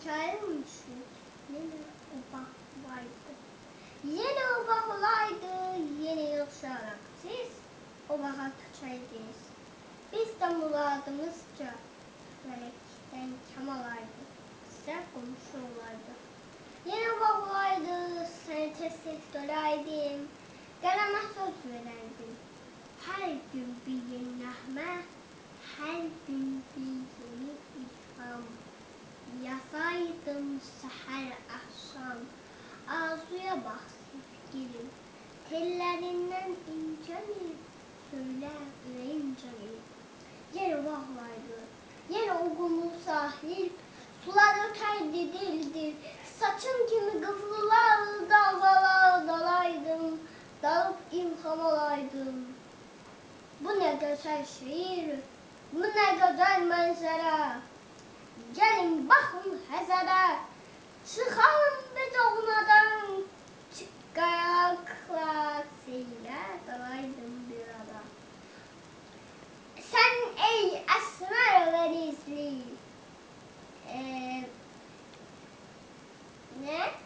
hikaye mi düşündük? Yine o bak vardı. Yine o bak olaydı. Yeni yıl şarap. Siz o baka kaçaydınız. Biz de muradımızca melekten kam alaydı. Size komşu olaydı. Yine bak olaydı. Seni teslim dolaydım. Arzuya bak sevgilim. Tellerinden ince mi, söyler yüreğim canım. Yine vahlaydı, yine o kumlu sahil, sular öterdi dildir. Saçın kimi kıvrılar, dalgalar dalaydım, dalıp ilham olaydım. Bu ne güzel şiir, bu ne güzel manzara. Gelin bakın çıkalım Yeah.